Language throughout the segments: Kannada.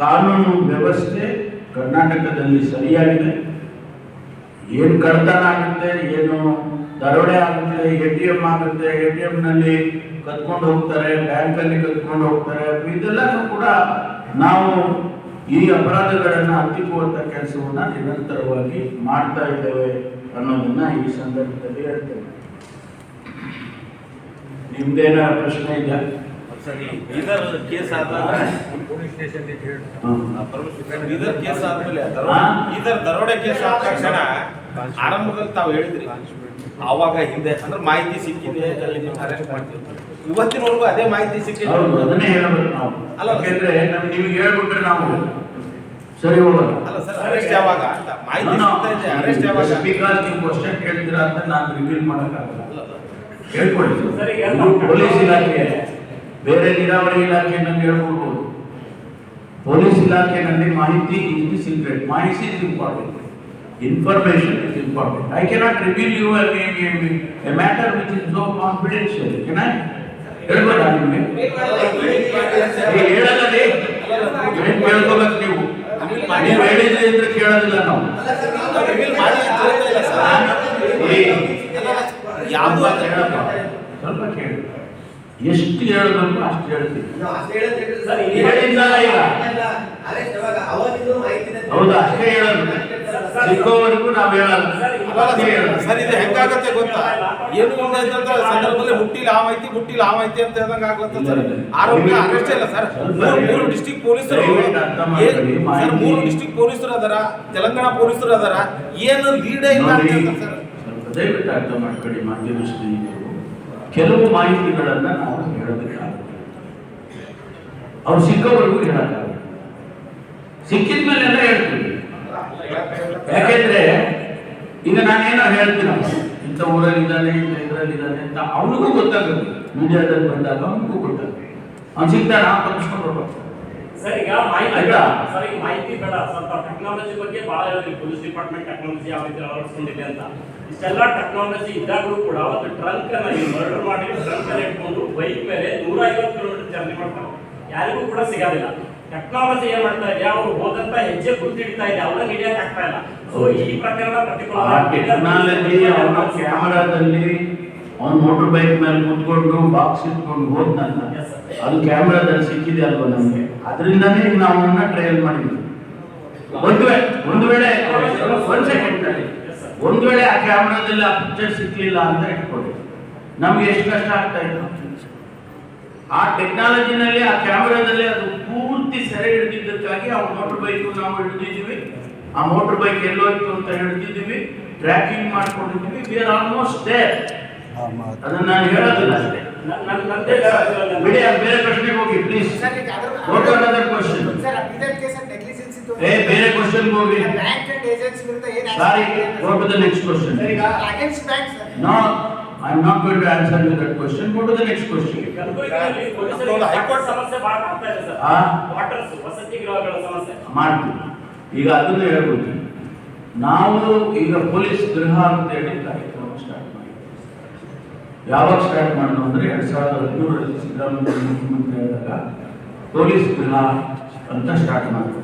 ಕಾನೂನು ವ್ಯವಸ್ಥೆ ಕರ್ನಾಟಕದಲ್ಲಿ ಸರಿಯಾಗಿದೆ. ಏನು ಕಳ್ತನ ಆಗುತ್ತೆ, ಏನು ದರೋಡೆ ಆಗುತ್ತೆ, ಎ ಟಿ ಎಂ ಆಗುತ್ತೆ, ಎ ಟಿ ನಲ್ಲಿ ಕತ್ಕೊಂಡು ಹೋಗ್ತಾರೆ, ಬ್ಯಾಂಕಲ್ಲಿ ಕತ್ಕೊಂಡು ಹೋಗ್ತಾರೆ, ಇದೆಲ್ಲನೂ ಕೂಡ ನಾವು ಈ ಅಪರಾಧಗಳನ್ನು ಹತ್ತಿಕ್ಕುವಂತ ಕೆಲಸವನ್ನು ನಿರಂತರವಾಗಿ ಮಾಡ್ತಾ ಇದ್ದೇವೆ ಅನ್ನೋದನ್ನ ಈ ಸಂದರ್ಭದಲ್ಲಿ ಹೇಳ್ತೇವೆ ನಿಮ್ದೇನ ಪ್ರಶ್ನೆ ಇದೆಯಾ? ಸರಿ ಬೀದರ್ ಕೇಸ್ ಆದಾಗ ಹ್ಮ್. ಇದರ ಕೇಸ್ ಆದ್ಮೇಲೆ ಇದರ ದರೋಡೆ- ಕೇಸ್ ಆದ ತಕ್ಷಣ ಆರಂಭದಲ್ಲಿ ತಾವು ಹೇಳಿದ್ರಿ. ಆವಾಗ ಹಿಂದೆ ಅಂದ್ರೆ ಮಾಹಿತಿ ಸಿಕ್ಕಿದೆ ಅಲ್ಲಿ ನೀವು ಅರೆಸ್ಟ್ ಮಾಡ್ತೀವಿ ಇವತ್ತಿನವರೆಗೂ ಅದೇ ಮಾಹಿತಿ ಸಿಕ್ಕಿದೆ. ಅದನ್ನೇ ಹೇಳ್ಬೇಕು ನಾವು. ಅಲ್ಲ. ಯಾಕೆಂದ್ರೆ ನಮ್ಗೆ ಹೇಳ್ಬಿಟ್ರೆ ನಾವು ಸರಿ ಹೋಗಲ್ಲ. ಅಲ್ಲ ಸರ್ ಅರೆಸ್ಟ್ ಯಾವಾಗ? ಅಂತ ಮಾಹಿತಿ ಸಿಗ್ತಾ ಇದೆ ಅರೆಸ್ಟ್ ಯಾವಾಗ? ಬಿಕಾಸ್ ನೀವು ಕ್ವಶನ್ ಕೇಳ್ತೀರಾ ಅಂತ ನಾನು ರಿವೀಲ್ ಮಾಡೋಕ್ಕಾಗಲ್ಲ. ಹೇಳ್ಕೊಳ್ಳಿ. ಸರ್, ಪೊಲೀಸ್ ಇಲಾಖೆ ಬೇರೆ ನೀರಾವರಿ ಇಲಾಖೆನಲ್ಲಿ ಹೇಳ್ಕೊಡ್ಬೋದು ಪೊಲೀಸ್ ಇಲಾಖೆನಲ್ಲಿ ಮಾಹಿತಿ ಇಸ್ ಸೀಕ್ರೆಟ್ ಮಾಹಿತಿ is important information is important I cannot reveal you a matter which is so confidential ಕೆನಾ ಹೇಳ್ಬೋದಾ ನಿಮಗೆ? ಏ, ಹೇಳಲ್ಲ ರೀ ಏನ್ ಕೇಳ್ಕೋಬೇಕು ನೀವು? ನೀವು ಹೇಳಿದ್ರಿ ಅಂದ್ರೆ ಕೇಳೋದಿಲ್ಲ ನಾವು. ರಿವೀಲ್ ಮಾಡಿ ಅಂತ ಹೇಳ್ತಾ ಇಲ್ಲ ಸರ್ ಏ, ಯಾವ್ದು ಸ್ವಲ್ಪ ಹೇಳಪ್ಪ. ಸ್ವಲ್ಪ ಕೇಳಿ. ಎಷ್ಟು ಹೇಳಬೇಕು ಅಷ್ಟು ಹೇಳ್ತೀವಿ ಹೌದಾ? ಅಷ್ಟೇ ಹೇಳೋದು. ಸಿಕ್ಕೋವರೆಗೂ ನಾವು ಹೇಳಲ್ಲ. ಸರ್ ಇದು ಹೆಂಗಾಗತ್ತೆ ಗೊತ್ತಾ? ಏನು ಮುಂದೆ ಅಂತ ಸಂದರ್ಭದಲ್ಲಿ ಮುಟ್ಟಿಲ್ಲ ಆ ಮಾಹಿತಿ ಮುಟ್ಟಿಲ್ಲ ಆ ಮಾಹಿತಿ ಅಂತ ಹೇಳ್ದಂಗೆ ಆಗ್ಲತ್ತ ಸರ್. ಆರೋಗ್ಯ ಅರೆಸ್ಟ್ ಇಲ್ಲ ಸರ್. ಮೂರು ಡಿಸ್ಟಿಕ್ ಪೊಲೀಸರು ಸರ್ ಮೂರು ಡಿಸ್ಟಿಕ್ ಪೊಲೀಸರು ಅದರ ತೆಲಂಗಾಣ ಪೊಲೀಸರು ಅದರ ಏನು ಲೀಡೇ ಇಲ್ಲ ಅಂತ ಸರ್. ದಯವಿಟ್ಟು ಅರ್ಥ ಮಾಡ್ಕೊಳ್ಳಿ ಮಾಧ್ಯಮ ಸ್ನೇಹಿತರು ಕೆಲವು ಮಾಹಿತಿಗಳನ್ನ ನಾವು ಹೇಳಬೇಕಾಗುತ್ತೆ. ಅವ್ರು ಸಿಕ್ಕವರೆಗೂ ಹೇಳಕ್ಕಾಗುತ್ತೆ ಸಿಕ್ಕಿದ ಮೇಲೆಲ್ಲ ಹೇಳ್ತೀವಿ ಯಾಕೆಂದ್ರೆ ಈಗ ನಾನೇನೋ ಹೇಳ್ತೀನಿ ಇಂಥ ಊರಲ್ಲಿ ಇದ್ದಾನೆ ಇಂಥ ಇದರಲ್ಲಿ ಇದ್ದಾನೆ ಅಂತ ಅವನಿಗೂ ಗೊತ್ತಾಗುತ್ತೆ ಮೀಡಿಯಾದಲ್ಲಿ ಬಂದಾಗ ಅವನಿಗೂ ಗೊತ್ತಾಗುತ್ತೆ ಅವ್ನು ಸಿಗ್ತಾನ? ಪಂಚ್ಕೊಂಡು ಹೋಗ್ಬೇಕು ಸರ್ ಈಗ ಮಾಹಿತಿ ಬೇಡ. ಸರ್ ಈಗ ಮಾಹಿತಿ ಬೇಡ. ಸ್ವಲ್ಪ ಟೆಕ್ನಾಲಜಿ ಬಗ್ಗೆ ಬಹಳ ಹೇಳಿ ಪೊಲೀಸ್ ಡಿಪಾರ್ಟ್ಮೆಂಟ್ ಟೆಕ್ನಾಲಜಿ ಯಾವ ರೀತಿ ಅಳವಡಿಸ್ಕೊಂಡಿದೆ ಅಂತ. ಇಷ್ಟೆಲ್ಲ ಟೆಕ್ನಾಲಜಿ ಇದ್ದಾಗಲೂ ಕೂಡ ಒಂದು ಟ್ರಂಕ್ ಅನ್ನ ಮರ್ಡರ್ ಮಾಡಿ ಟ್ರಂಕ್ ಅನ್ನ ಇಟ್ಕೊಂಡು ಬೈಕ್ ಮೇಲೆ ನೂರ ಐವತ್ತು ಕಿಲೋಮೀಟರ್ ಜರ್ನಿ ಮಾಡ್ತಾರೆ. ಯಾರಿಗೂ ಕೂಡ ಸಿಗೋದಿಲ್ಲ. ಟೆಕ್ನಾಲಜಿ ಏನ್ ಮಾಡ್ತಾ ಇದೆ ಅವ್ರು ಹೋದಂತ ಹೆಜ್ಜೆ ಗುರುತು ಹಿಡಿತಾ ಇದೆ ಅವ್ರನ್ನ ಹಿಡಿಯಕ್ ಆಗ್ತಾ ಇಲ್ಲ. ಸೊ ಈ ಪ್ರಕರಣ ಪರ್ಟಿಕ್ಯುಲರ್ ಟೆಕ್ನಾಲಜಿ ಅವನ ಕ್ಯಾಮರಾದಲ್ಲಿ ಅವನ್ ಮೋಟರ್ ಬೈಕ್ ಮೇಲೆ ಕುತ್ಕೊಂಡು ಬಾಕ್ಸ್ ಇಟ್ಕೊಂಡು ಹೋದ್ನಲ್ಲ ಅದು ಕ್ಯಾಮ್ರಾದಲ್ಲಿ ಸಿಕ್ಕಿದೆ ಅಲ್ವಾ ನಮಗೆ? ಅದರಿಂದನೇ ನಾವು ಅವನ್ನ ಟ್ರಯಲ್ ಮಾಡಿದ್ವಿ. ಒಂದು ವೇಳೆ ಒಂದು ವೇಳೆ ಒಂದ್ ಸೆಕೆಂಡ್. ಒಂದು ವೇಳೆ ಆ ಕ್ಯಾಮ್ರಾದಲ್ಲಿ ಆ ಪಿಕ್ಚರ್ ಸಿಕ್ಕಲಿಲ್ಲ ಅಂತ ಇಟ್ಕೊಳ್ಳಿ. ನಮ್ಗೆ ಎಷ್ಟು ಕಷ್ಟ ಆಗ್ತಾ ಇತ್ತು? ಆ ಟೆಕ್ನಾಲಜಿನಲ್ಲಿ ಆ ಕ್ಯಾಮ್ರಾದಲ್ಲಿ ಅದು ಪೂರ್ತಿ ಸೆರೆ ಹಿಡಿದಿದ್ದಕ್ಕಾಗಿ ಆ ಮೋಟರ್ ಬೈಕ್ ನಾವು ಹಿಡಿದಿದ್ದೀವಿ. ಆ ಮೋಟರ್ ಬೈಕ್ ಎಲ್ಲೋಯ್ತು ಅಂತ ಹಿಡಿದಿದ್ದೀವಿ. ಟ್ರ್ಯಾಕಿಂಗ್ ಮಾಡ್ಕೊಂಡಿದ್ದೀವಿ. ವಿ ಆರ್ ಆಲ್ಮೋಸ್ಟ್ ದೇರ್ ಅದನ್ನ ನಾನು ಹೇಳೋದಿಲ್ಲ ಅಷ್ಟೇ. ಬಿಡಿ ಬೇರೆ ಪ್ರಶ್ನೆಗೆ ಹೋಗಿ ಪ್ಲೀಸ್ Go to ಹೋಗಿ ಬ್ಯಾಂಕ್ ಏ ಬೇರೆ ವಿರುದ್ಧ ಹೋಗಿ sorry go to the next question no I am not going to answer you that question go to the next question ಕಲಬುರಗಿಯಲ್ಲಿ ಹೈಕೋರ್ಟ್ ಸಮಸ್ಯೆ ಬಹಳ ಆಗ್ತಾ ಇದೆ ಸರ್ ಆ? ವಾಟರ್ಸ್ ವಸತಿ ಗೃಹಗಳ ಸಮಸ್ಯೆ. ಮಾಡ್ತೀವಿ. ಈಗ ಅದನ್ನು ಹೇಳ್ಬೋದು. ನಾವು ಈಗ ಪೊಲೀಸ್ ಗೃಹ ಅಂತೇಳಿ ಕಾರ್ಯಕ್ರಮ ಸ್ಟಾರ್ಟ್ ಮಾಡಿದ್ವಿ. ಯಾವಾಗ ಸ್ಟಾರ್ಟ್ ಮಾಡೋದು ಅಂದ್ರೆ ಎರಡ್ ಸಾವಿರದ ಹದಿಮೂರರಲ್ಲಿ ಸಿದ್ದರಾಮಯ್ಯ ಮುಖ್ಯಮಂತ್ರಿ ಆದಾಗ ಪೊಲೀಸ್ ಗೃಹ ಅಂತ ಸ್ಟಾರ್ಟ್ ಮಾಡಿದ್ವಿ.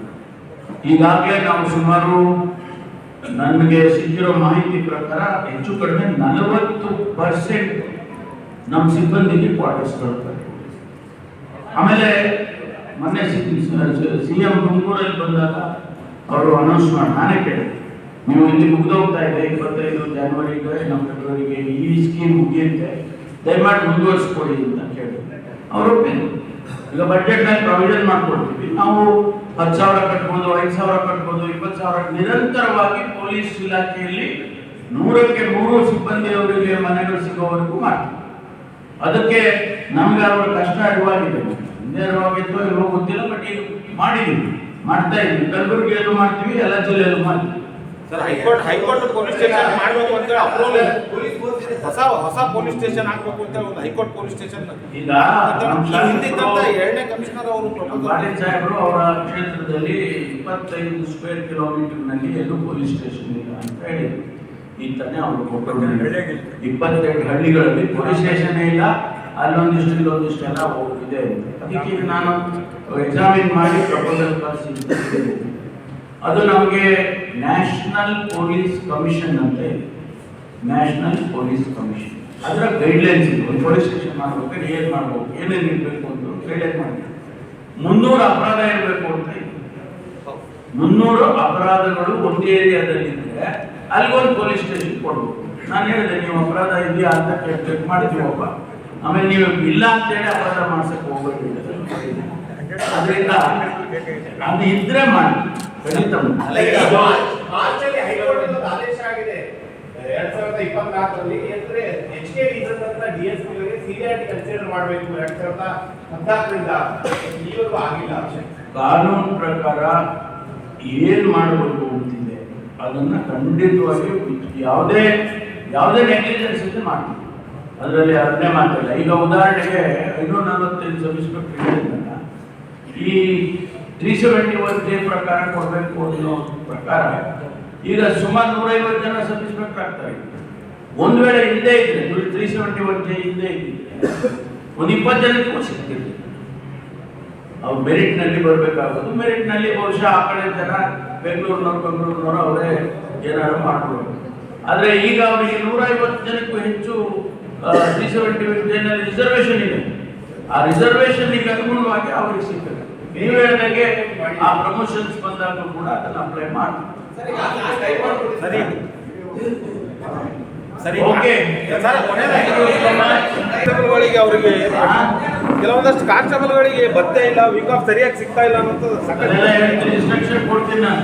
ಈಗಾಗಲೇ ನಾವು ಸುಮಾರು ನನಗೆ ಸಿಕ್ಕಿರೋ ಮಾಹಿತಿ ಪ್ರಕಾರ ಹೆಚ್ಚು ಕಡಿಮೆ ನಲವತ್ತು ಪರ್ಸೆಂಟ್ ನಮ್ಮ ಸಿಬ್ಬಂದಿಗೆ ಕ್ವಾರ್ಟರ್ಸ್ ಕೊಡ್ತಾರೆ ಆಮೇಲೆ ಮೊನ್ನೆ ಸಿ ಎಂ ತುಮಕೂರಲ್ಲಿ ಬಂದಾಗ ಅವರು ಅನೌನ್ಸ್ ಮಾಡಿ, ನಾನೇ ಕೇಳಿದೆ. ನೀವು ಇಲ್ಲಿ ಮುಗ್ದೋಗ್ತಾ ಇದೆ, ಇಪ್ಪತ್ತೈದು ಜನವರಿಗೆ ನಮ್ಮ ಫೆಬ್ರವರಿಗೆ ಈ ಸ್ಕೀಮ್ ಮುಗಿಯುತ್ತೆ, ದಯಮಾಡಿ ಮುಂದುವರಿಸ್ಕೊಡಿ ಅಂತ ಕೇಳಿ ಅವರು ಈಗ ಬಜೆಟ್ನಲ್ಲಿ ಪ್ರಾವಿಷನ್ ಮಾಡ್ಕೊಡ್ತೀವಿ. ನಾವು ಹತ್ತು ಸಾವಿರ ಕಟ್ಬೋದು, ಐದು ಸಾವಿರ ಕಟ್ಬೋದು, ಇಪ್ಪತ್ತು ಸಾವಿರ. ನಿರಂತರವಾಗಿ ಪೊಲೀಸ್ ಇಲಾಖೆಯಲ್ಲಿ ನೂರಕ್ಕೆ ನೂರು ಸಿಬ್ಬಂದಿಯವರಿಗೆ ಮನೆಗಳು ಸಿಗೋವರೆಗೂ ಮಾಡ್ತೀವಿ. ಅದಕ್ಕೆ ನಮ್ಗೆ ಅವರ ಕಷ್ಟ ಅರಿವಾಗಿದೆ ಹಿಂದೆ ಅರಿವಾಗಿತ್ತೋ ಇಲ್ವೋ ಗೊತ್ತಿಲ್ಲ ಬಟ್ ಈಗ ಮಾಡಿದೀವಿ ಮಾಡ್ತಾ ಇದ್ವಿ ಕಲಬುರಗಿಯಲ್ಲೂ ಮಾಡ್ತೀವಿ ಎಲ್ಲ ಜಿಲ್ಲೆಯಲ್ಲೂ ಮಾಡ್ತೀವಿ. Sir high court high court police station ಮಾಡಬೇಕು ಅಂತ ಅಪ್ರೂವಲ್ ಹೊಸ ಹೊಸ ಪೊಲೀಸ್ ಸ್ಟೇಷನ್ ಹಾಕ್ಬೇಕು ಅಂತ ಒಂದು ಹೈಕೋರ್ಟ್ ಪೊಲೀಸ್ ಸ್ಟೇಷನ್ ಹಿಂದಿದ್ದಂತ ಎರಡನೇ ಕಮಿಷನರ್ ಅವರು ಪಾಟೀಲ್ ಸಾಹೇಬರು ಅವರ ಕ್ಷೇತ್ರದಲ್ಲಿ ಇಪ್ಪತ್ತೈದು ಸ್ಕ್ವೇರ್ ಕಿಲೋಮೀಟರ್ನಲ್ಲಿ ಎಲ್ಲೂ ಪೊಲೀಸ್ ಸ್ಟೇಷನ್ ಇಲ್ಲ ಅಂತ ಹೇಳಿದ್ರು. ಈ ತಾನೇ ಅವರು ಇಪ್ಪತ್ತೆರಡು ಹಳ್ಳಿಗಳಲ್ಲಿ ಪೊಲೀಸ್ ಸ್ಟೇಷನ್ ಇಲ್ಲ ಅಲ್ಲೊಂದಿಷ್ಟು ಇಲ್ಲೊಂದಿಷ್ಟು ಎಲ್ಲ ಇದೆ ಅದಕ್ಕೆ ನಾನು ಎಕ್ಸಾಮಿನ್ ಮಾಡಿ ಪ್ರಪೋಸಲ್ ಕಳಿಸಿ ಅದು ನಮಗೆ ನ್ಯಾಷನಲ್ ಪೊಲೀಸ್ ಕಮಿಷನ್ ಅಂತ ಇದೆ. ನ್ಯಾಷನಲ್ ಪೊಲೀಸ್ ಕಮಿಷನ್ ಅದರ ಗೈಡ್ಲೈನ್ಸ್ ಇದೆ. ಒಂದು ಪೊಲೀಸ್ ಸ್ಟೇಷನ್ ಮಾಡಬೇಕು, ಏನು ಮಾಡಬೇಕು, ಏನೇನು ಇರಬೇಕು ಅಂತ ಗೈಡ್ಲೈನ್ ಮಾಡಿದೆ ಮುನ್ನೂರು ಅಪರಾಧ ಇರಬೇಕು ಅಂತ ಇದೆ. ಮುನ್ನೂರು ಅಪರಾಧಗಳು ಒಂದು ಏರಿಯಾದಲ್ಲಿ ಇದ್ರೆ ಅಲ್ಲಿಗೊಂದು ಪೊಲೀಸ್ ಸ್ಟೇಷನ್ ಕೊಡ್ಬೇಕು. ನಾನು ಹೇಳಿದೆ, ನೀವು ಅಪರಾಧ ಇದೆಯಾ ಅಂತ ಚೆಕ್ ಮಾಡ್ತೀವಪ್ಪ ಆಮೇಲೆ ನೀವು ಇಲ್ಲ ಅಂತೇಳಿ ಅಪರಾಧ ಮಾಡಿಸಕ್ಕೆ ಹೋಗ್ಬೇಡಿ ಅದರಿಂದ ಅದು ಇದ್ರೆ ಮಾಡಿ. ಖಂಡಿತ ಮಾಡಿ. ಅಲ್ಲ, ಈಗ ಮಾರ್ಚಲ್ಲಿ ಹೈಕೋರ್ಟ್ ಒಂದು ಆದೇಶ ಆಗಿದೆ. ಎರಡ್ ಸಾವಿರದ ಇಪ್ಪತ್ನಾಲ್ಕರಲ್ಲಿ ಅಂದ್ರೆ ಎಚ್ ಕೆ ರೀಸನ್ ಅಂತ ಡಿ ಎಸ್ ಪಿ ಅವರಿಗೆ ಕನ್ಸಿಡರ್ ಮಾಡಬೇಕು ಎರಡ್ ಸಾವಿರದ ಹದಿನಾಲ್ಕರಿಂದ. ಈವರೆಗೂ ಆಗಿಲ್ಲ. ಕಾನೂನು ಪ್ರಕಾರ ಏನ್ ಮಾಡಬೇಕು ಅಂತಿದೆ ಅದನ್ನ ಖಂಡಿತವಾಗಿ ಯಾವುದೇ ಯಾವುದೇ ನೆಗ್ಲಿಜೆನ್ಸ್ ಇದ್ರೆ ಮಾಡ್ತೀವಿ. ಅದರಲ್ಲಿ ಅದನ್ನೇ ಮಾತಿಲ್ಲ ಈಗ ಉದಾಹರಣೆಗೆ ಐನೂರ ನಲವತ್ತೈದು ಸಬ್ ಇನ್ಸ್ಪೆಕ್ಟರ್ ಈ ತ್ರೀ ಸೆವೆಂಟಿ ಒನ್ ಜೆ ಪ್ರಕಾರ ಕೊಡಬೇಕು ಅನ್ನೋ ಪ್ರಕಾರ. ಈಗ ಸುಮಾರು ನೂರೈವತ್ತು ಜನ ಸಲ್ಲಿಸಬೇಕಾಗ್ತಾರೆ ಒಂದು ವೇಳೆ ಇಲ್ಲದೆ ಇದ್ರೆ ತ್ರೀ ಸೆವೆಂಟಿ ಒನ್ ಜೆ ಇಲ್ಲದೆ ಇದ್ರೆ ಒಂದು ಇಪ್ಪತ್ತು ಜನಕ್ಕೂ ಸಿಗ್ತಿದೆ ಅವ್ರು ಮೆರಿಟ್ನಲ್ಲಿ ಬರಬೇಕಾಗೋದು. ಮೆರಿಟ್ನಲ್ಲಿ ಬಹುಶಃ ಆ ಕಡೆ ಜನ ಬೆಂಗಳೂರಿನವ್ರು, ಬೆಂಗಳೂರಿನವರು ಅವರೇ ಏನಾದ್ರು ಮಾಡ್ಬೋದು. ಆದ್ರೆ ಈಗ ಅವರಿಗೆ ನೂರೈವತ್ತು ಜನಕ್ಕೂ ಹೆಚ್ಚು ತ್ರೀ ಸೆವೆಂಟಿ ನಲ್ಲಿ ರಿಸರ್ವೇಶನ್ ಇದೆ. ಆ ರಿಸರ್ವೇಶನ್ ಈಗ ಅನುಗುಣವಾಗಿ ಅವ್ರಿಗೆ ಸಿಗ್ತದೆ. ನೀವು ಹೇಳಿದಂಗೆ ಆ ಪ್ರಮೋಷನ್ಸ್ ಬಂದಾಗ ಕೂಡ ಅದನ್ನ ಅಪ್ಲೈ ಮಾಡಿ ಸರಿ ಸರಿ. ಓಕೆ ಸರ್ ಕೊನೆಯದಾಗಿ ಅವರಿಗೆ ಕೆಲವೊಂದಷ್ಟು ಕಾನ್ಸ್ಟೇಬಲ್ಗಳಿಗೆ ಭತ್ತೆ ಇಲ್ಲ ವೀಕ್ ಆಫ್ ಸರಿಯಾಗಿ ಸಿಗ್ತಾ ಇಲ್ಲ ಅನ್ನೋದು ಹೇಳ್ತೀನಿ ಇನ್ಸ್ಟ್ರಕ್ಷನ್ ಕೊಡ್ತೀನಿ ನಾನು.